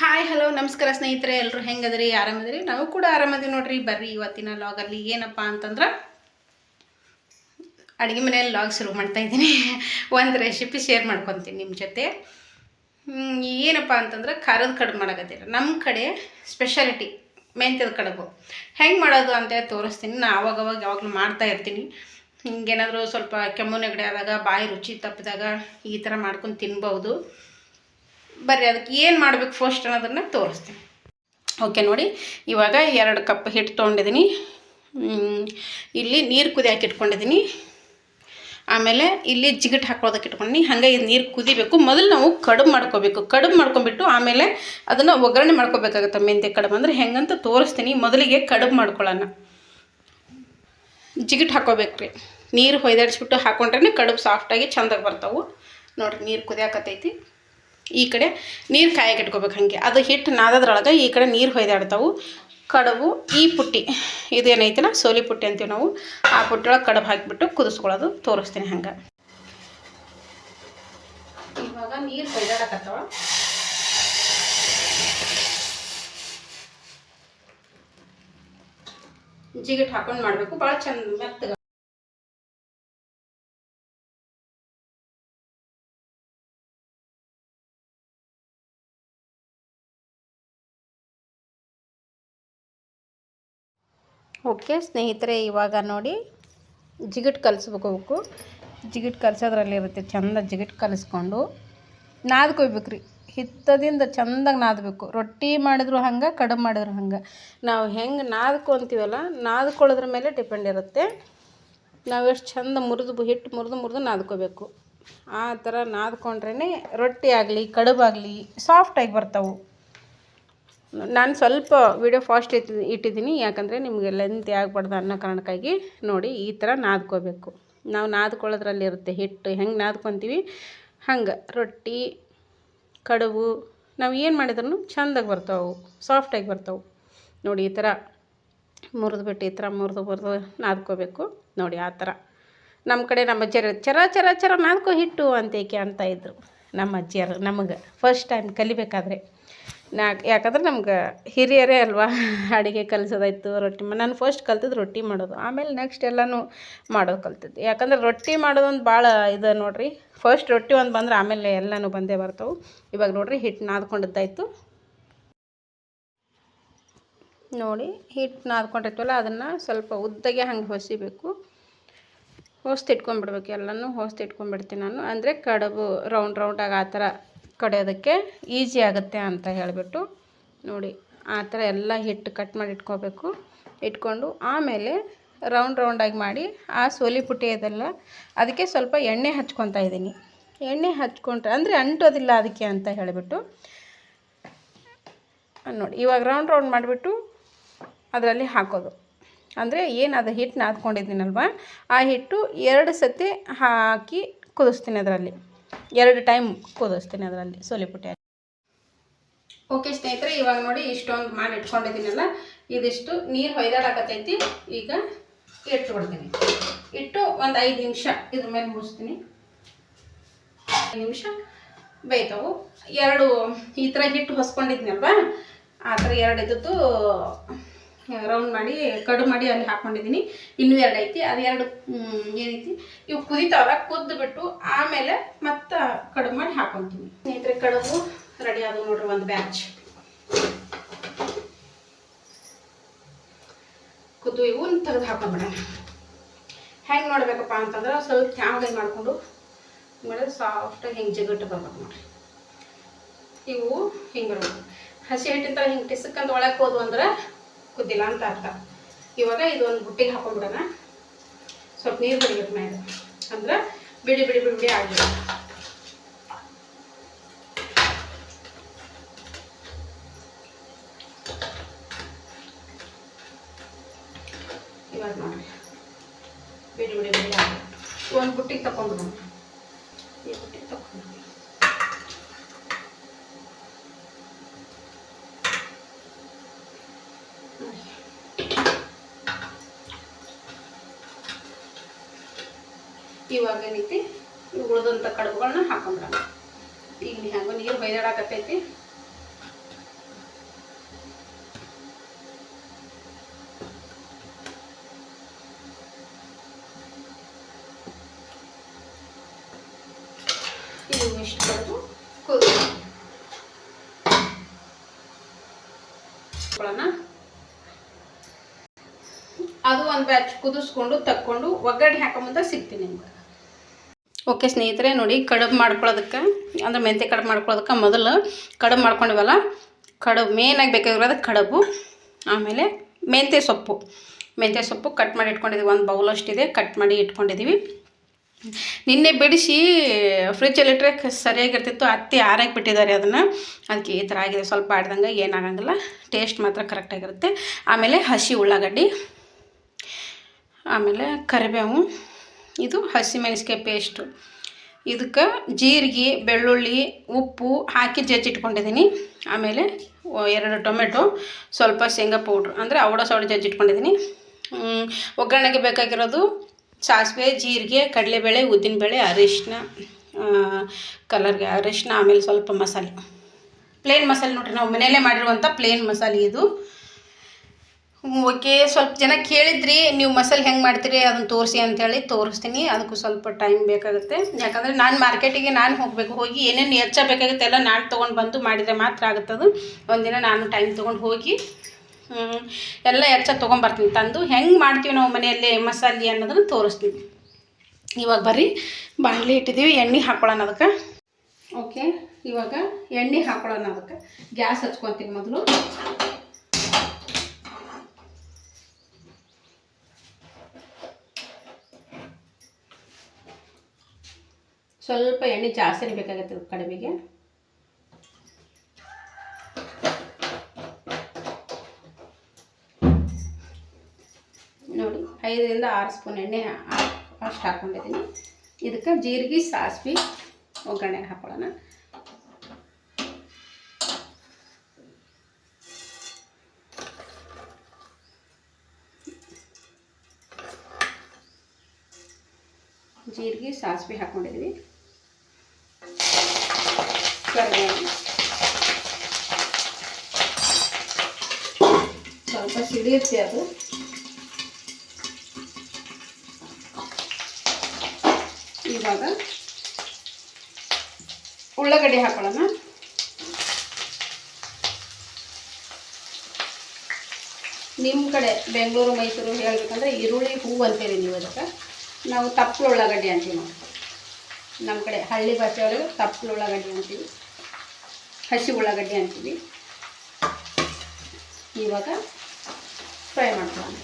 Hi hello ನಮಸ್ಕಾರ ಸ್ನೇಹಿತರೆ ಎಲ್ಲರೂ ಹೆಂಗದ್ರಿ? ಆರಾಮದ್ರಿ? ನಾವು ಕೂಡ ಆರಾಮದೀವಿ ನೋಡ್ರಿ. ಬರ್ರಿ ಇವತ್ತಿನ ಲಾಗಲ್ಲಿ ಏನಪ್ಪ ಅಂತಂದ್ರೆ ಅಡುಗೆ ಮನೆಯಲ್ಲಿ ಲಾಗ್ ಶುರು ಮಾಡ್ತಾ ಇದ್ದೀನಿ. ಒಂದು ರೆಸಿಪಿ ಶೇರ್ ಮಾಡ್ಕೊತೀನಿ ನಿಮ್ಮ ಜೊತೆ. ಏನಪ್ಪ ಅಂತಂದ್ರೆ ಖಾರದ ಕಡುಬು ಮಾಡಕತ್ತೀರ. ನಮ್ಮ ಕಡೆ ಸ್ಪೆಷಾಲಿಟಿ ಮೆಂತ್ಯದ ಕಡುಬು. ಹೆಂಗೆ ಮಾಡೋದು ಅಂತ ತೋರಿಸ್ತೀನಿ. ನಾ ಅವಾಗವಾಗ ಯಾವಾಗಲೂ ಮಾಡ್ತಾ ಇರ್ತೀನಿ. ಹಿಂಗೇನಾದರೂ ಸ್ವಲ್ಪ ಕೆಮ್ಮು ನೆಗಡಿ ಆದಾಗ, ಬಾಯಿ ರುಚಿ ತಪ್ಪಿದಾಗ ಈ ಥರ ಮಾಡ್ಕೊಂಡು ತಿನ್ಬೋದು. ಬರ್ರಿ, ಅದಕ್ಕೆ ಏನು ಮಾಡ್ಬೇಕು ಫಸ್ಟ್ ಅನ್ನೋದನ್ನು ತೋರಿಸ್ತೀನಿ. ಓಕೆ ನೋಡಿ, ಇವಾಗ ಎರಡು ಕಪ್ ಹಿಟ್ಟು ತೊಗೊಂಡಿದ್ದೀನಿ. ಇಲ್ಲಿ ನೀರು ಕುದಿಯಾಕಿ ಇಟ್ಕೊಂಡಿದ್ದೀನಿ. ಆಮೇಲೆ ಇಲ್ಲಿ ಜಿಗಟ್ ಹಾಕೋದಕ್ಕೆ ಇಟ್ಕೊಂಡು ಹಾಗೆ ಇದು ನೀರು ಕುದಿಬೇಕು. ಮೊದಲು ನಾವು ಕಡುಬು ಮಾಡ್ಕೋಬೇಕು. ಕಡುಬು ಮಾಡ್ಕೊಂಬಿಟ್ಟು ಆಮೇಲೆ ಅದನ್ನು ಒಗ್ಗರಣೆ ಮಾಡ್ಕೋಬೇಕಾಗುತ್ತೆ ಮೆಂತ್ಯ ಕಡುಬು ಅಂದರೆ ಹೆಂಗಂತ ತೋರಿಸ್ತೀನಿ. ಮೊದಲಿಗೆ ಕಡುಬು ಮಾಡ್ಕೊಳ್ಳೋಣ. ಜಿಗಿಟ್ ಹಾಕೋಬೇಕ್ರಿ ನೀರು ಹೊಯ್ದಾಡಿಸ್ಬಿಟ್ಟು ಹಾಕೊಂಡ್ರೆ ಕಡುಬು ಸಾಫ್ಟಾಗಿ ಚಂದಾಗಿ ಬರ್ತಾವೆ. ನೋಡಿರಿ, ನೀರು ಕುದಿಯಾಕತ್ತೈತಿ ಈ ಕಡೆ ನೀರು ಕಾಯಕ್ಕೆ ಇಟ್ಕೋಬೇಕು ಹಾಗೆ. ಅದು ಹಿಟ್ಟು ನಾದದ್ರೊಳಗೆ ಈ ಕಡೆ ನೀರು ಹೊಯ್ದಾಡ್ತಾವು. ಕಡುಬು, ಈ ಪುಟ್ಟಿ, ಇದೇನೈತಿಲ್ಲ, ಸೋಲಿ ಪುಟ್ಟಿ ಅಂತೀವಿ ನಾವು. ಆ ಪುಟ್ಟಿಯೊಳಗೆ ಕಡಬು ಹಾಕಿಬಿಟ್ಟು ಕುದಿಸ್ಕೊಳ್ಳೋದು, ತೋರಿಸ್ತೀನಿ ಹಂಗೆ. ಇವಾಗ ನೀರು ಹೊಯ್ದಾಡಕತ್ತವ. ಜಿಗಿಟ್ ಹಾಕೊಂಡು ಮಾಡಬೇಕು ಭಾಳ ಚಂದ ಮೆತ್ತಗೆ ಓಕೆ ಸ್ನೇಹಿತರೆ, ಇವಾಗ ನೋಡಿ ಜಿಗಿಟ್ ಕಲಿಸ್ಬೇಕು ಜಿಗಿಟ್ ಕಲಿಸೋದ್ರಲ್ಲಿ ಇರುತ್ತೆ, ಚಂದ ಜಿಗಿಟ್ ಕಲಿಸ್ಕೊಂಡು ನಾದ್ಕೊಯ್ಬೇಕು ರೀ ಹಿತ್ತದಿಂದ ಚಂದಾಗಿ ನಾದಬೇಕು. ರೊಟ್ಟಿ ಮಾಡಿದ್ರು ಹಂಗೆ, ಕಡುಬು ಮಾಡಿದ್ರು ಹಂಗೆ. ನಾವು ಹೆಂಗೆ ನಾದ್ಕೊತೀವಲ್ಲ, ನಾದ್ಕೊಳ್ಳೋದ್ರ ಮೇಲೆ ಡಿಪೆಂಡ್ ಇರುತ್ತೆ. ನಾವು ಎಷ್ಟು ಚಂದ ಮುರಿದು ಹಿಟ್ಟು ಮುರಿದು ಮುರಿದು ನಾದ್ಕೋಬೇಕು. ಆ ಥರ ನಾದ್ಕೊಂಡ್ರೇ ರೊಟ್ಟಿ ಆಗಲಿ ಕಡುಬಾಗಲಿ ಸಾಫ್ಟಾಗಿ ಬರ್ತಾವೆ. ನಾನು ಸ್ವಲ್ಪ ವಿಡಿಯೋ ಫಾಸ್ಟ್ ಇಟ್ಟು ಇಟ್ಟಿದ್ದೀನಿ. ಯಾಕಂದರೆ ನಿಮಗೆ ಲೆಂತ್ ಆಗಬಾರ್ದು ಅನ್ನೋ ಕಾರಣಕ್ಕಾಗಿ ನೋಡಿ ಈ ಥರ ನಾದ್ಕೋಬೇಕು. ನಾವು ನಾದ್ಕೊಳ್ಳೋದ್ರಲ್ಲಿ ಇರುತ್ತೆ ಹಿಟ್ಟು. ಹೆಂಗೆ ನಾದ್ಕೊತೀವಿ? ಹಂಗೆ. ರೊಟ್ಟಿ, ಕಡುಬು. ನಾವು ಏನು ಮಾಡಿದ್ರೂ ಚಂದಾಗಿ ಬರ್ತಾವೆ ಸಾಫ್ಟಾಗಿ ಬರ್ತಾವೆ. ನೋಡಿ ಈ ಥರ ಮುರಿದ್ಬಿಟ್ಟು ಈ ಥರ ಮುರಿದು ಮುರಿದು ನಾದ್ಕೋಬೇಕು. ನೋಡಿ ಆ ಥರ ನಮ್ಮ ಕಡೆ ನಮ್ಮ ಅಜ್ಜಿಯರು ಚರ ಚರ ಚರ ನಾದ್ಕೋ ಹಿಟ್ಟು ಅಂತೇಕೆ ಅಂತ ಇದ್ದರು ನಮ್ಮ ಅಜ್ಜಿಯರು ನಮಗೆ. ಫಸ್ಟ್ ಟೈಮ್ ಕಲಿಬೇಕಾದ್ರೆ. ನಾ ಯಾಕಂದ್ರೆ ನಮ್ಗೆ ಹಿರಿಯರೇ ಅಲ್ವಾ ಅಡುಗೆ ಕಲಿಸೋದಾಯ್ತು, ರೊಟ್ಟಿ ನಾನು ಫಸ್ಟ್ ಕಲ್ತಿದ್ದು ರೊಟ್ಟಿ ಮಾಡೋದು, ಆಮೇಲೆ ನೆಕ್ಸ್ಟ್ ಎಲ್ಲನೂ ಮಾಡೋದು ಕಲ್ತಿದ್ದು. ಯಾಕಂದ್ರೆ ರೊಟ್ಟಿ ಮಾಡೋದೊಂದು ಭಾಳ ಇದು ನೋಡಿರಿ ಫಸ್ಟ್ ರೊಟ್ಟಿ ಒಂದು ಬಂದ್ರೆ ಆಮೇಲೆ ಎಲ್ಲನೂ ಬಂದೇ ಬರ್ತವೆ. ಇವಾಗ ನೋಡಿರಿ ಹಿಟ್ಟು ನಾದ್ಕೊಂಡಿದ್ದಾಯ್ತು. ನೋಡಿ ಹಿಟ್ಟು ನಾದ್ಕೊಂಡಿರ್ತೀವಲ್ಲ, ಅದನ್ನು ಸ್ವಲ್ಪ ಉದ್ದಗೆ ಹಂಗೆ ಹೊಸಿಬೇಕು. ಹೊಸ್ತು ಇಟ್ಕೊಂಡ್ಬಿಡ್ಬೇಕು ಎಲ್ಲನೂ ಹೊಸ್ತು ಇಟ್ಕೊಂಡ್ಬಿಡ್ತೀನಿ ನಾನು. ಅಂದರೆ ಕಡುಬು ರೌಂಡ್ ರೌಂಡಾಗಿ ಆ ಥರ ಕಡಿಯೋದಕ್ಕೆ ಈಸಿ ಆಗುತ್ತೆ ಅಂತ ಹೇಳಿಬಿಟ್ಟು ನೋಡಿ ಆ ಥರ ಎಲ್ಲ ಹಿಟ್ಟು ಕಟ್ ಮಾಡಿ ಇಟ್ಕೋಬೇಕು. ಇಟ್ಕೊಂಡು ಆಮೇಲೆ ರೌಂಡ್ ರೌಂಡಾಗಿ ಮಾಡಿ ಆ ಸೋಲಿ ಪುಟ್ಟಿ ಇದೆಲ್ಲ ಅದಕ್ಕೆ ಸ್ವಲ್ಪ ಎಣ್ಣೆ ಹಚ್ಕೊತಾ ಇದ್ದೀನಿ. ಎಣ್ಣೆ ಹಚ್ಕೊಂಡ್ರೆ ಅಂದರೆ ಅಂಟೋದಿಲ್ಲ ಅದಕ್ಕೆ ಅಂತ ಹೇಳಿಬಿಟ್ಟು ನೋಡಿ ಇವಾಗ ರೌಂಡ್ ರೌಂಡ್ ಮಾಡಿಬಿಟ್ಟು ಅದರಲ್ಲಿ ಹಾಕೋದು. ಅಂದರೆ ಏನು ಅದು ಹಿಟ್ಟು ನಾದ್ಕೊಂಡಿದ್ದೀನಲ್ವ ಆ ಹಿಟ್ಟು ಎರಡು ಸತಿ ಹಾಕಿ ಕುದಿಸ್ತೀನಿ ಅದರಲ್ಲಿ. ಎರಡು ಟೈಮ್ ಕುದಿಸ್ತೀನಿ ಅದರಲ್ಲಿ. ಸೋಲಿಪುಟ್ಟಿ ಓಕೆ ಸ್ನೇಹಿತರೆ, ಇವಾಗ ನೋಡಿ ಇಷ್ಟೊಂದು ಮಾಡಿ ಇಟ್ಕೊಂಡಿದ್ದೀನಲ್ಲ, ಇದಿಷ್ಟು ನೀರು ಹೊಯ್ದಾಡಕತ್ತೈತಿ. ಈಗ ಇಟ್ಬಿಡ್ತೀನಿ ಇಟ್ಟು ಒಂದು ಐದು ನಿಮಿಷ ಇದ್ರ ಮೇಲೆ ಮುಗಿಸ್ತೀನಿ. ಐದು ನಿಮಿಷ ಬೇಯ್ತವು. ಎರಡು ಈ ಥರ ಹಿಟ್ಟು ಹೊಸ್ಕೊಂಡಿದ್ನಲ್ವಾ? ಆ ಥರ ಎರಡು ಇದ್ದದ್ದು ರೌಂಡ್ ಮಾಡಿ ಕಡು ಮಾಡಿ ಅಲ್ಲಿ ಹಾಕ್ಕೊಂಡಿದ್ದೀನಿ ಇನ್ನೂ ಎರಡು ಐತಿ. ಅದು ಎರಡು ಮ್, ಏನೈತಿ ಇವು ಕುದಿತಾವಲ್ಲ ಕುದ್ದು ಬಿಟ್ಟು ಆಮೇಲೆ ಮತ್ತೆ ಕಡು ಮಾಡಿ ಹಾಕೊತೀನಿ. ಸ್ನೇಹಿತರೆ ಕಡುಬು ರೆಡಿ ಆದವು ನೋಡ್ರಿ ಒಂದು ಬ್ಯಾಚ್ ಕುದ್ದು ಇವು ತೆಗೆದು ಹಾಕೊಂಡ್ಬಿಡೋಣ ಹೆಂಗೆ ನೋಡ್ಬೇಕಪ್ಪ ಅಂತಂದ್ರೆ ಸ್ವಲ್ಪ ತ್ಯಾವಗಾಗಿ ಮಾಡಿಕೊಂಡು ಮಾಡಿದ್ರೆ ಸಾಫ್ಟಾಗಿ ಹಿಂಗೆ ಜಿಗಟ್ಟು ಬರ್ಬೇಕು ನೋಡ್ರಿ. ಇವು ಹಿಂಗೆ ಬರ್ಬೇಕು. ಹಸಿ ಹಿಟ್ಟಿನ ಥರ ಹಿಂಗೆ ಟಿಸಕ್ಕಂತ ಒಳಗೆ ಹೋದ್ವು ಅಂದ್ರೆ ಕುದ್ದಿಲ್ಲ ಅಂತ ಅರ್ಥ. ಇವಾಗ ಇದೊಂದು ಬುಟ್ಟಿಗೆ ಹಾಕೊಂಡ್ಬಿಡೋಣ. ಸ್ವಲ್ಪ ನೀರು ಬಿಡ್ಬೇಕು ಮೇಲೆ ಅಂದ್ರೆ ಬಿಡಿ ಬಿಡಿ ಬಿಡಿ ಬಿಡಿ ಆಗಿಲ್ಲ ಇವಾಗ ನೋಡಿ. ಬಿಡಿ ಬಿಡಿ ಬಿಡಿ ಒಂದು ಬುಟ್ಟಿಗೆ ತಗೊಂಡ್ಬಿಡೋಣ ಇವಾಗ ಏನೈತಿ? ಉಳಿದಂಥ ಕಡುಬುಗಳನ್ನ ಹಾಕೊಂಡ್ರ. ಇಲ್ಲಿ ಹಂಗೆ ನೀರು ಬೈದಾಡಕತ್ತೈತಿ. ಅದು ಒಂದು ಬ್ಯಾಚ್ ಕುದಿಸ್ಕೊಂಡು, ತಕ್ಕೊಂಡು ಒಗ್ಗರಣೆ ಹಾಕೊಂಬಂದ ಸಿಗ್ತೀನಿ ನಿಮ್ಗೆ. ಓಕೆ ಸ್ನೇಹಿತರೆ, ನೋಡಿ, ಕಡುಬು ಮಾಡ್ಕೊಳ್ಳೋದಕ್ಕೆ, ಅಂದರೆ ಮೆಂತೆ ಕಡುಬು ಮಾಡ್ಕೊಳ್ಳೋದಕ್ಕೆ ಮೊದಲು ಕಡುಬು ಮಾಡ್ಕೊಂಡಿವಲ್ಲ, ಕಡುಬು ಮೇನಾಗಿ ಬೇಕಾಗಿರೋದು ಕಡುಬು, ಆಮೇಲೆ ಮೆಂತ್ಯ ಸೊಪ್ಪು. ಮೆಂತೆ ಸೊಪ್ಪು ಕಟ್ ಮಾಡಿ ಇಟ್ಕೊಂಡಿದ್ದೀವಿ ಒಂದು ಬೌಲ್ ಅಷ್ಟಿದೆ ಕಟ್ ಮಾಡಿ ಇಟ್ಕೊಂಡಿದ್ದೀವಿ ನಿನ್ನೆ ಬಿಡಿಸಿ ಫ್ರಿಜ್ಜಲ್ಲಿಟ್ಟರೆ ಸರಿಯಾಗಿರ್ತಿತ್ತು, ಅತ್ತಿ ಆರಾಗಿ ಬಿಟ್ಟಿದ್ದಾರೆ ಅದನ್ನು. ಅದಕ್ಕೆ ಈ ಥರ ಆಗಿದೆ, ಸ್ವಲ್ಪ ಆಡ್ದಂಗೆ ಏನಾಗಂಗಿಲ್ಲ ಟೇಸ್ಟ್ ಮಾತ್ರ ಕರೆಕ್ಟಾಗಿರುತ್ತೆ ಆಮೇಲೆ ಹಸಿ ಉಳ್ಳಾಗಡ್ಡಿ, ಆಮೇಲೆ ಕರಿಬೇವು. ಇದು ಹಸಿಮೆಣಸಿಕಾಯಿ ಪೇಸ್ಟು ಇದಕ್ಕೆ ಜೀರಿಗೆ, ಬೆಳ್ಳುಳ್ಳಿ, ಉಪ್ಪು ಹಾಕಿ ಜಜ್ಜಿಟ್ಕೊಂಡಿದ್ದೀನಿ ಆಮೇಲೆ ಎರಡು ಟೊಮೆಟೊ, ಸ್ವಲ್ಪ ಶೇಂಗಾ ಪೌಡ್ರ್. ಅಂದರೆ ಅವಡ ಸೌಡ ಜಜ್ಜಿಟ್ಕೊಂಡಿದ್ದೀನಿ ಒಗ್ಗರಣೆಗೆ ಬೇಕಾಗಿರೋದು ಸಾಸಿವೆ, ಜೀರಿಗೆ, ಕಡಲೆಬೇಳೆ, ಉದ್ದಿನಬೇಳೆ ಅರಿಶಿನ ಕಲರ್ಗೆ ಅರಿಶಿನ ಆಮೇಲೆ ಸ್ವಲ್ಪ ಮಸಾಲೆ. ಪ್ಲೇನ್ ಮಸಾಲೆ ನೋಡಿರಿ, ನಾವು ಮನೆಯಲ್ಲೇ ಮಾಡಿರುವಂಥ ಪ್ಲೇನ್ ಮಸಾಲೆ ಇದು. ಓಕೆ, ಸ್ವಲ್ಪ ಜನ ಕೇಳಿದ್ರಿ, ನೀವು ಮಸಾಲೆ ಹೆಂಗೆ ಮಾಡ್ತೀರಿ ಅದನ್ನು ತೋರಿಸಿ ಅಂತೇಳಿ ತೋರಿಸ್ತೀನಿ. ಅದಕ್ಕೂ ಸ್ವಲ್ಪ ಟೈಮ್ ಬೇಕಾಗುತ್ತೆ. ಯಾಕಂದರೆ ನಾನು ಮಾರ್ಕೆಟಿಗೆ ನಾನು ಹೋಗಬೇಕು, ಹೋಗಿ ಏನೇನು ಹೆಚ್ಚ ಬೇಕಾಗುತ್ತೆ ಎಲ್ಲ ನಾನು ತೊಗೊಂಡು ಬಂದು ಮಾಡಿದರೆ ಮಾತ್ರ ಆಗುತ್ತದು ಒಂದಿನ ನಾನು ಟೈಮ್ ತೊಗೊಂಡು ಹೋಗಿ ಎಲ್ಲ ಹೆಚ್ಚ ತೊಗೊಂಬರ್ತೀನಿ ತಂದು ಹೆಂಗೆ ಮಾಡ್ತೀವಿ ನಾವು ಮನೆಯಲ್ಲೇ ಮಸಾಲೆ ಅನ್ನೋದನ್ನು ತೋರಿಸ್ತೀನಿ. ಇವಾಗ ಬರ್ರಿ, ಬಾಣಲಿ ಇಟ್ಟಿದ್ದೀವಿ ಎಣ್ಣೆ ಹಾಕ್ಕೊಳ್ಳೋಣ ಅದಕ್ಕೆ. ಓಕೆ, ಇವಾಗ ಎಣ್ಣೆ ಹಾಕ್ಕೊಳ್ಳೋಣ ಅದಕ್ಕೆ. ಗ್ಯಾಸ್ ಹಚ್ಕೊತೀನಿ ಮೊದಲು. ಸ್ವಲ್ಪ ಎಣ್ಣೆ ಜಾಸ್ತಿನೇ ಬೇಕಾಗುತ್ತೆ ಕಡಿಮೆಗೆ ನೋಡಿ, ಐದರಿಂದ ಆರು ಸ್ಪೂನ್ ಎಣ್ಣೆ ಅಷ್ಟು ಹಾಕ್ಕೊಂಡಿದ್ದೀನಿ ಇದಕ್ಕೆ ಜೀರಿಗೆ, ಸಾಸಿವೆ ಒಗ್ಗರಣೆಗೆ ಹಾಕೊಳ್ಳೋಣ. ಜೀರಿಗೆ, ಸಾಸಿವೆ ಹಾಕ್ಕೊಂಡಿದ್ವಿ ಕರಿಬೇವು ಸ್ವಲ್ಪ ಸಿಡಿಯುತ್ತೆ ಅದು. ಇವಾಗ ಉಳ್ಳಾಗಡ್ಡಿ ಹಾಕೊಳ್ಳೋಣ. ನಿಮ್ಮ ಕಡೆ ಬೆಂಗಳೂರು, ಮೈಸೂರು ಹೇಳ್ಬೇಕಂದ್ರೆ ಈರುಳ್ಳಿ ಹೂವು ಅಂತೇಳಿ ನೀವು ಅದಕ್ಕೆ. ನಾವು ತಪ್ಪಲು ಉಳ್ಳಾಗಡ್ಡಿ ಅಂತೀವಿ ನಾವು. ನಮ್ಮ ಕಡೆ ಹಳ್ಳಿ ಭಾಷೆಯೊಳಗೆ ತಪ್ಪಲು ಉಳ್ಳಾಗಡ್ಡಿ ಅಂತೀವಿ ಹಸಿ ಉಳ್ಳಾಗಡ್ಡಿ ಅಂತೀವಿ. ಇವಾಗ ಫ್ರೈ ಮಾಡ್ಕೊಳ್ಳೋಣ.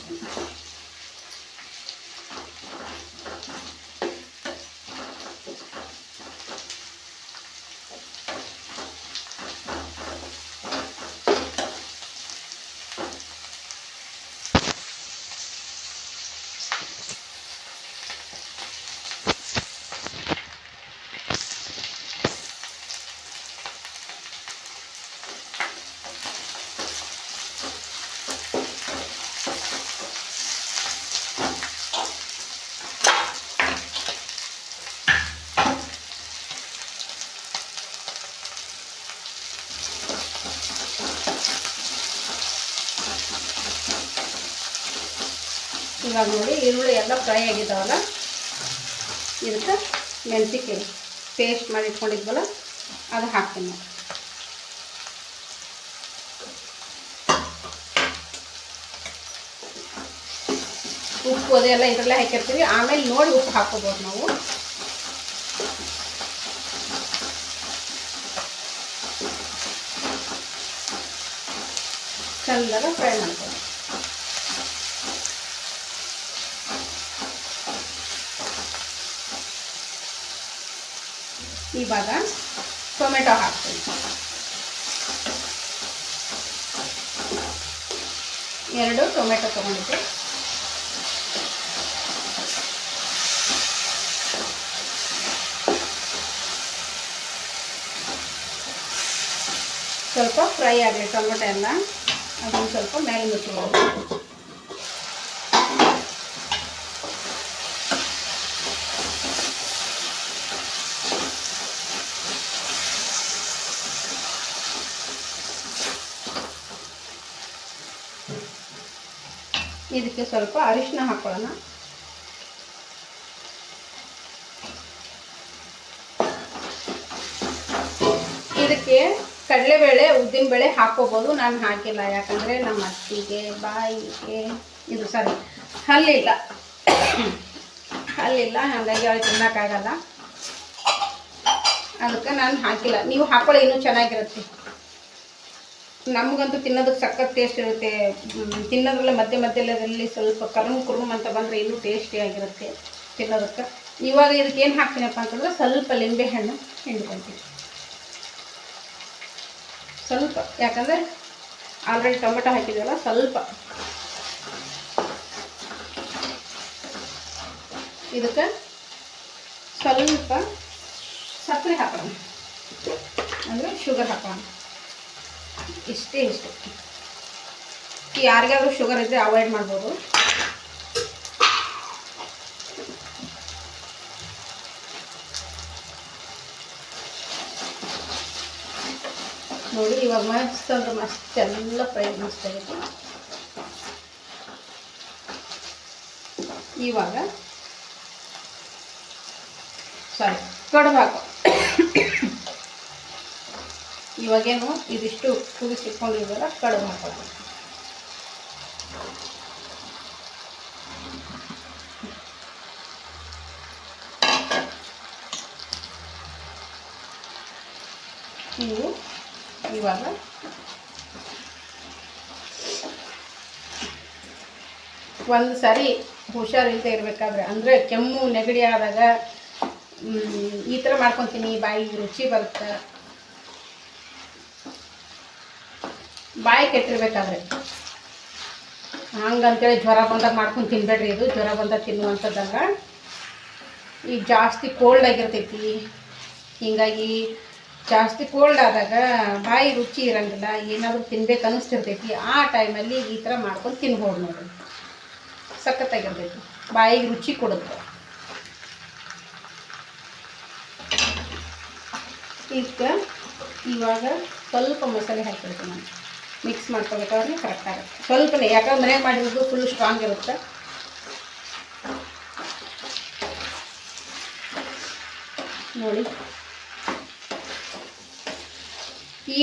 ಇವಾಗ ನೋಡಿ ಈರುಳ್ಳಿ ಎಲ್ಲ ಫ್ರೈ ಆಗಿದ್ದಾವಲ್ಲ? ಇದಕ್ಕೆ ಮೆಣಸಿಕಾಯಿ ಪೇಸ್ಟ್ ಮಾಡಿ ಇಟ್ಕೊಂಡಿದ್ವಲ್ಲ, ಅದು ಹಾಕ್ತೀನಿ ಉಪ್ಪು ಅದೆಲ್ಲ ಇದರಲ್ಲೇ ಹಾಕಿರ್ತೀವಿ. ಆಮೇಲೆ ನೋಡಿ ಉಪ್ಪು ಹಾಕೋಬೋದು ನಾವು. ಚಂದಾಗ ಫ್ರೈ ಮಾಡ್ಕೊಳ್ಳಿ ಇವಾಗ ಟೊಮೆಟೊ ಹಾಕ್ತೀನಿ ಎರಡು ಟೊಮೆಟೊ ತೊಗೊಂಡಿದ್ದೆ. ಸ್ವಲ್ಪ ಫ್ರೈ ಆಗಲಿ, ಟೊಮೆಟೊ ಎಲ್ಲ ಅದನ್ನು ಸ್ವಲ್ಪ ಮೇಲೆ ಮುಚ್ಚಿಬೋದು ಇದಕ್ಕೆ ಸ್ವಲ್ಪ ಅರಿಶಿನ ಹಾಕೊಳ್ಳೋಣ. ಇದಕ್ಕೆ ಕಡಲೆಬೇಳೆ, ಉದ್ದಿನಬೇಳೆ ಹಾಕೋಬೋದು. ನಾನು ಹಾಕಿಲ್ಲ, ಯಾಕಂದರೆ ನಮ್ಮ ಅತ್ತಿಗೆ, ಬಾಯಿಗೆ ಇದು ಸರಿ. ಹಲ್ಲಿಲ್ಲ. ಹಲ್ಲಿಲ್ಲ, ಹಾಗಾಗಿ ಅವಳು ತಿನ್ನೋಕ್ಕಾಗಲ್ಲ. ಅದಕ್ಕೆ ನಾನು ಹಾಕಿಲ್ಲ. ನೀವು ಹಾಕೊಳ್ಳಿ, ಇನ್ನೂ ಚೆನ್ನಾಗಿರುತ್ತೆ. ನಮಗಂತೂ ತಿನ್ನೋದಕ್ಕೆ ಸಖತ್ ಟೇಸ್ಟ್ ಇರುತ್ತೆ. ತಿನ್ನೋದ್ರಲ್ಲಿ ಮಧ್ಯೆ ಮಧ್ಯದಲ್ಲಿ ಸ್ವಲ್ಪ ಕರುಮ್ ಕುರುಮ್ ಅಂತ ಬಂದರೆ ಇನ್ನೂ ಟೇಸ್ಟಿಯಾಗಿರುತ್ತೆ ತಿನ್ನೋದಕ್ಕೆ. ಇವಾಗ ಇದಕ್ಕೆ ಏನು ಹಾಕ್ತೀನಪ್ಪ ಅಂತಂದ್ರೆ ಸ್ವಲ್ಪ ಲಿಂಬೆ ಹಣ್ಣು ಹಿಂಡ್ಕೊಳ್ತೀನಿ ಸ್ವಲ್ಪ, ಯಾಕಂದರೆ ಆಲ್ರೆಡಿ ಟೊಮೆಟೊ ಹಾಕಿದ್ದೀವಲ್ಲ ಸ್ವಲ್ಪ. ಇದಕ್ಕೆ ಸ್ವಲ್ಪ ಸಕ್ಕರೆ ಹಾಕೋಣ. ಅಂದರೆ ಶುಗರ್ ಹಾಕೋಣ. ಇಷ್ಟೇ ಇಷ್ಟು. ಯಾರಿಗಾದ್ರೂ ಶುಗರ್ ಇದ್ದರೆ ಅವಾಯ್ಡ್ ಮಾಡ್ಬೋದು. ನೋಡಿ, ಇವಾಗ ಮಸ್ತ್ ಅಂದ್ರೆ ಮಸ್ತ್ ಎಲ್ಲ ಫ್ರೈ ಇವಾಗ ಸಾರಿ ಕಡುಬು ಹಾಕೋ ಇವಾಗೇನು ಇದಿಷ್ಟು ಕುದಿಸಿಟ್ಕೊಂಡಿದ್ದೀವಲ್ಲ ಕಡುಬು ಹಾಕೋದು ನೀವು ಇವಾಗ ಒಂದು ಸಾರಿ ಹುಷಾರಿಲ್ಲದೆ ಇರಬೇಕಾದ್ರೆ, ಅಂದರೆ ಕೆಮ್ಮು ನೆಗಡಿ ಆದಾಗ ಈ ಥರ ಮಾಡ್ಕೊತೀನಿ ಬಾಯಿಗೆ ರುಚಿ ಬರುತ್ತೆ. ಬಾಯಿ ಕೆಟ್ಟಿರ್ಬೇಕಾದ್ರೆ. ಹಂಗಂತೇಳಿ ಜ್ವರ ಬಂದಾಗ ಮಾಡ್ಕೊಂಡು ತಿನ್ಬೇಡ್ರಿ ಇದು. ಜ್ವರ ಬಂದಾಗ ತಿನ್ನುವಂಥದ್ದಲ್ಲ ಈಗ ಜಾಸ್ತಿ ಕೋಲ್ಡ್ ಆಗಿರ್ತೈತಿ. ಹೀಗಾಗಿ ಜಾಸ್ತಿ ಕೋಲ್ಡ್ ಆದಾಗ ಬಾಯಿ ರುಚಿ ಇರಂಗಿಲ್ಲ, ಏನಾದರೂ ತಿನ್ಬೇಕು ಅನ್ನಿಸ್ತಿರ್ತೈತಿ. ಆ ಟೈಮಲ್ಲಿ ಈ ಥರ ಮಾಡ್ಕೊಂಡು ತಿನ್ಬೋದು ನೋಡಿರಿ. ಸಖತ್ತಾಗಿರ್ತೈತಿ. ಬಾಯಿಗೆ ರುಚಿ ಕೊಡುತ್ತೆ. ಈಗ ಇವಾಗ ಸ್ವಲ್ಪ ಮಸಾಲೆ ಹಾಕಿರ್ತೀನಿ ನಾನು. ಮಿಕ್ಸ್ ಮಾಡ್ಕೋಬೇಕಾದ್ರೆ ಕರೆಕ್ಟ್ ಆಗುತ್ತೆ. ಸ್ವಲ್ಪನೇ, ಯಾಕಂದ್ರೆ ಮನೆಗೆ ಮಾಡಿರೋದು ಫುಲ್ ಸ್ಟ್ರಾಂಗ್ ಇರುತ್ತೆ. ನೋಡಿ.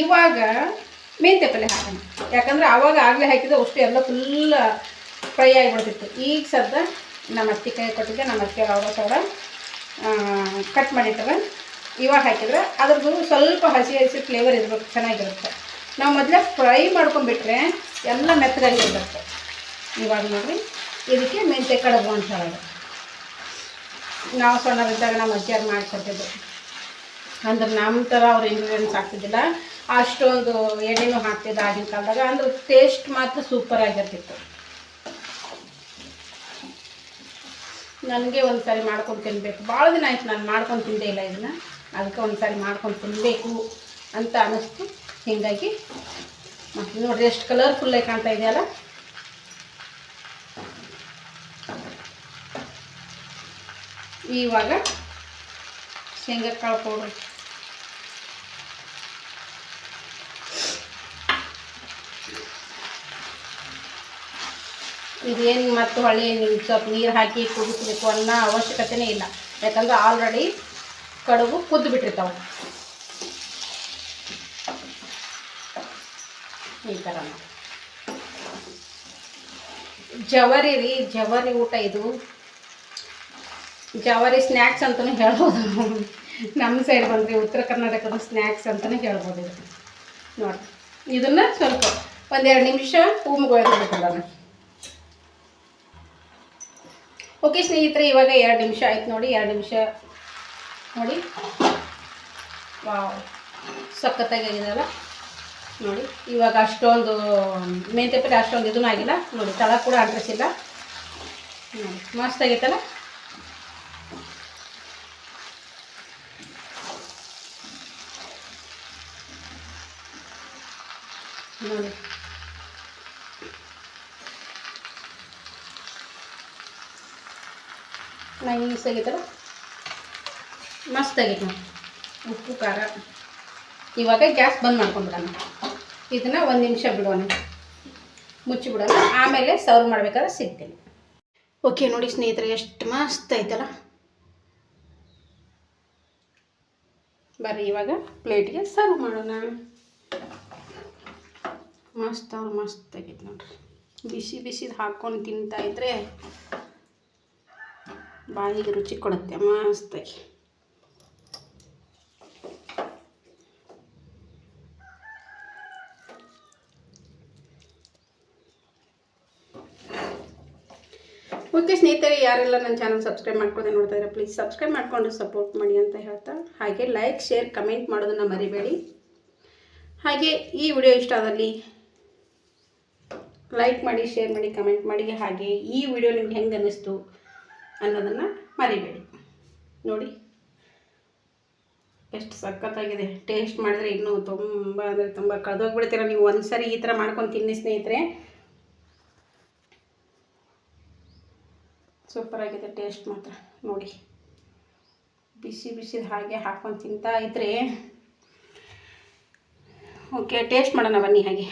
ಇವಾಗ ಮೆಂತ್ಯ ಪಲ್ಯ ಹಾಕೋಣ. ಯಾಕಂದ್ರೆ ಆವಾಗ ಆಗಲೇ ಹಾಕಿದ್ರೆ ಅಷ್ಟು ಎಲ್ಲ ಫುಲ್ ಫ್ರೈ ಆಗಿಬಿಡ್ತಿತ್ತು. ಈಗ ಸದ್ದ ನಮ್ಮ ಅತ್ತಿ ಕೈ ಕೊಟ್ಟಿದ್ದೆ, ನಮ್ಮ ಅತ್ತಿ ಅವಾಗ ಸಾವಿರ ಕಟ್ ಮಾಡಿರ್ತವೆ. ಇವಾಗ ಹಾಕಿದ್ರೆ ಅದ್ರದ್ದು ಸ್ವಲ್ಪ ಹಸಿ ಹಸಿ ಫ್ಲೇವರ್ ಇರಬೇಕು, ಚೆನ್ನಾಗಿರುತ್ತೆ. ನಾವು ಮೊದಲೇ ಫ್ರೈ ಮಾಡ್ಕೊಂಡ್ಬಿಟ್ರೆ ಎಲ್ಲ ಮೆತ್ತಗಾಗಿರುತ್ತೆ ಇವಾಗ ನೋಡಿರಿ, ಇದಕ್ಕೆ ಮೆಂತ್ಯ ಕಡಬು ಅಂತ ಹೇಳೋದು. ನಾವು ಸಣ್ಣರಿದ್ದಾಗ ನಮ್ಮ ಅಜ್ಜಿಯಾರು ಮಾಡ್ಕೊಡ್ತಿದ್ರು ಅಂದ್ರೆ ನಮ್ಮ ಥರ ಅವ್ರು ಇಂಗ್ರೀಡಿಯೆಂಟ್ಸ್ ಹಾಕ್ತಿದ್ದಿಲ್ಲ. ಅಷ್ಟೊಂದು ಎಣ್ಣೆನೂ ಹಾಕ್ತಿದ್ದ ಆಗಿನ ಕಾಲದಾಗ. ಅಂದ್ರೆ ಟೇಸ್ಟ್ ಮಾತ್ರ ಸೂಪರ್ ಆಗಿರ್ತಿತ್ತು. ನನಗೆ ಒಂದು ಸಾರಿ ಮಾಡ್ಕೊಂಡು ತಿನ್ನಬೇಕು ಭಾಳ ದಿನ ಆಯ್ತು ನಾನು ಮಾಡ್ಕೊಂಡು ತಿಂದೇ ಇಲ್ಲ ಇದನ್ನ. ಅದಕ್ಕೆ ಒಂದು ಮಾಡ್ಕೊಂಡು ತಿನ್ನಬೇಕು ಅಂತ ಅನ್ನಿಸ್ತು ಹೀಗಾಗಿ ಮತ್ತು ನೋಡಿರಿ ಎಷ್ಟು ಕಲರ್ಫುಲ್ಲಾಗಿ ಕಾಣ್ತಾ ಇದೆಯಲ್ಲ ಇವಾಗ ಶೇಂಗಾ ಕಾಳು ಪೌಡ್ರ್ ಇದೇನು ಮತ್ತು ಹೊಳೆ ನೀವು ಸ್ವಲ್ಪ ನೀರು ಹಾಕಿ ಕುದಿಸ್ಬೇಕು ಅನ್ನೋ ಅವಶ್ಯಕತೆನೇ ಇಲ್ಲ. ಯಾಕಂದ್ರೆ ಆಲ್ರೆಡಿ ಕಡುಬು ಕುದ್ದು ಬಿಟ್ಟಿರ್ತಾವೆ ಈ ಥರ ಜವರಿ ರೀ, ಜವರಿ ಊಟ ಇದು. ಜವರಿ ಸ್ನ್ಯಾಕ್ಸ್ ಅಂತಲೂ ಹೇಳ್ಬೋದು. ನಮ್ಮ ಸೈಡ್ ಬಂದ್ರಿ ಉತ್ತರ ಕರ್ನಾಟಕದ ಸ್ನ್ಯಾಕ್ಸ್ ಅಂತಲೂ ಹೇಳ್ಬೋದು ಇದು. ನೋಡಿ, ಇದನ್ನು ಸ್ವಲ್ಪ ಒಂದೆರಡು ನಿಮಿಷ ಹೂಮುಗೊಳ್ಬಿಡೋಣ ಓಕೆ ಸ್ನೇಹಿತರೆ, ಇವಾಗ ಎರಡು ನಿಮಿಷ ಆಯ್ತು ನೋಡಿ, ಎರಡು ನಿಮಿಷ ನೋಡಿ. ವಾವ್ ಸಖತ್ತಾಗಿದೆಯಲ್ಲ ನೋಡಿ, ಇವಾಗ ಅಷ್ಟೊಂದು ಮೆಂತೆ ಪಲ್ಯ ಅಷ್ಟೊಂದು ಇದೂ ಆಗಿಲ್ಲ. ನೋಡಿ, ತಳ ಕೂಡ ಅಂಟಿಸಿಲ್ಲ ನೋಡಿ ಮಸ್ತ್ ಆಗೈತಲ್ಲ ನೋಡಿ. ನೈಸ್ ಆಗೈತಲ್ಲ ಮಸ್ತ್ ಆಗೈತೆ ಉಪ್ಪು, ಖಾರ. ಇವಾಗ ಗ್ಯಾಸ್ ಬಂದ್ ಮಾಡ್ಕೊಂಡ್ಬಿಡೋಣ. ಇದನ್ನು ಒಂದು ನಿಮಿಷ ಬಿಡೋಣ. ಮುಚ್ಚಿಬಿಡೋಣ. ಆಮೇಲೆ ಸರ್ವ್ ಮಾಡ್ಬೇಕಾದ್ರೆ ಸಿಗ್ತೀನಿ. ಓಕೆ, ನೋಡಿ ಸ್ನೇಹಿತರೆ, ಎಷ್ಟು ಮಸ್ತ್ ಐತಲ್ಲ. ಬರ್ರಿ, ಇವಾಗ ಪ್ಲೇಟ್ಗೆ ಸರ್ವ್ ಮಾಡೋಣ. ಮಸ್ತ್ ಅವ್ರು ಮಸ್ತ್ ಆಗೈತೆ ನೋಡ್ರಿ. ಬಿಸಿ ಬಿಸಿದು ತಿಂತಾ ಇದ್ರೆ ಬಾಯಿಗೆ ರುಚಿ ಕೊಡುತ್ತೆ, ಮಸ್ತಾಗಿ. ಓಕೆ ಸ್ನೇಹಿತರೆ, ಯಾರೆಲ್ಲ ನನ್ನ ಚಾನಲ್ ಸಬ್ಸ್ಕ್ರೈಬ್ ಮಾಡ್ಕೊಂಡೆ ನೋಡ್ತಾ ಇದ್ದಾರೆ ಪ್ಲೀಸ್ ಸಬ್ಸ್ಕ್ರೈಬ್ ಮಾಡಿಕೊಂಡು ಸಪೋರ್ಟ್ ಮಾಡಿ ಅಂತ ಹೇಳ್ತಾ, ಹಾಗೆ ಲೈಕ್ ಶೇರ್ ಕಮೆಂಟ್ ಮಾಡೋದನ್ನು ಮರಿಬೇಡಿ. ಹಾಗೆ ಈ ವಿಡಿಯೋ ಇಷ್ಟ ಆದಲ್ಲಿ ಲೈಕ್ ಮಾಡಿ ಶೇರ್ ಮಾಡಿ ಕಮೆಂಟ್ ಮಾಡಿ, ಹಾಗೆ ಈ ವಿಡಿಯೋ ನಿಮ್ಗೆ ಹೆಂಗೆ ಅನ್ನಿಸ್ತು ಅನ್ನೋದನ್ನು ಮರಿಬೇಡಿ. ನೋಡಿ, ಎಷ್ಟು ಸಖತ್ತಾಗಿದೆ. ಟೇಸ್ಟ್ ಮಾಡಿದ್ರೆ ಇನ್ನೂ ತುಂಬ ಅಂದರೆ ತುಂಬ ಕಳೆದೋಗ್ಬಿಡ್ತೀರ ನೀವು ಒಂದು ಸರಿ ಈ ಥರ ಮಾಡ್ಕೊಂಡು ತಿನ್ನಿ ಸ್ನೇಹಿತರೆ. ಸೂಪರಾಗಿದೆ ಟೇಸ್ಟ್ ಮಾತ್ರ. ನೋಡಿ. ಬಿಸಿ ಬಿಸಿ ಹಾಗೆ ಹಾಕ್ಕೊಂಡು ತಿಂತಾ ಇದ್ರೆ ಓಕೆ ಟೇಸ್ಟ್ ಮಾಡೋಣ ಬನ್ನಿ ಹಾಗೆ.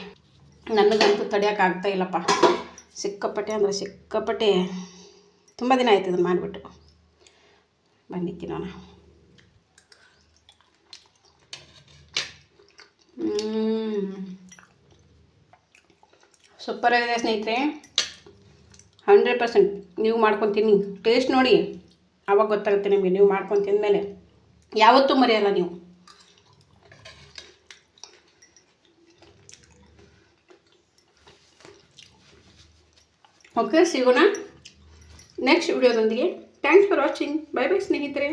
ನನಗಂತೂ ತಡೆಯೋಕ್ಕಾಗ್ತಾ ಇಲ್ಲಪ್ಪ. ಸಿಕ್ಕಾಪಟ್ಟೆ ಅಂದರೆ ಸಿಕ್ಕಾಪಟ್ಟೆ ತುಂಬ ದಿನ ಆಯ್ತು ಇದನ್ನು ಮಾಡಿಬಿಟ್ಟು. ಬನ್ನಿ ತಿನ್ನೋಣ. ಸೂಪರಾಗಿದೆ ಸ್ನೇಹಿತರೆ. ಹಂಡ್ರೆಡ್ ಪರ್ಸೆಂಟ್ ನೀವು ಮಾಡ್ಕೊಂಡು ತಿನ್ನಿ ಟೇಸ್ಟ್ ನೋಡಿ ಆವಾಗ ಗೊತ್ತಾಗುತ್ತೆ ನಿಮಗೆ ನೀವು ಮಾಡ್ಕೊಂಡು ತಿಂದಮೇಲೆ. ಯಾವತ್ತೂ ಮರೆಯಲ್ಲ ನೀವು. ಓಕೆ ಸಿಗೋಣ. Next ವಿಡಿಯೋದೊಂದಿಗೆ thanks for watching bye bye ಸ್ನೇಹಿತರೆ.